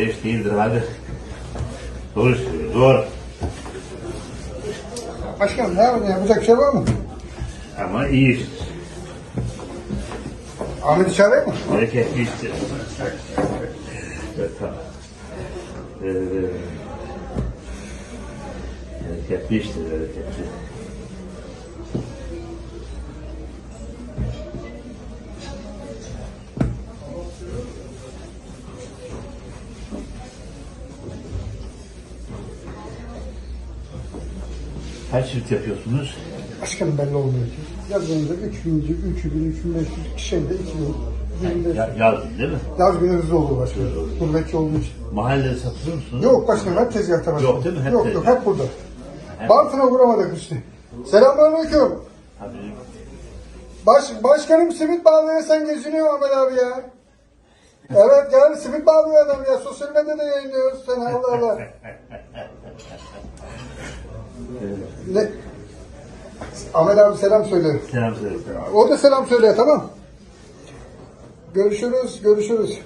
İş değildir hadi. Doğru söylüyor, doğru. Başkanım ne yapalım yapacak bir şey var mı? Ama iyi iş. Ahmet'i çağırayım mı? Hareketli iştir. Evet, tamam. Ee, hareketli iştir, hareketli. Kaç çift yapıyorsunuz? Başkanım belli olmuyor ki. Yazınca 3000, 3000, 3500, şeyde 2000, 2500. Ya, yazdın değil mi? Yaz günü hızlı olur başkanım. Gurbetçi olduğu için. Mahallede satılıyor musunuz? Yok başkanım hep tezgahta başkanım. Yok değil mi? Hep yok yok tezgah. hep burada. Bantına vuramadık işte. Selamünaleyküm. Tabii. Baş, başkanım simit bağlıyor sen geziniyor Ahmet abi ya. Evet gel simit bağlıyor adam ya. Sosyal medyada yayınlıyoruz sen Allah Allah. ne? Ahmet abi selam söyle. Selam söyle. O da selam söyle tamam. Görüşürüz, görüşürüz.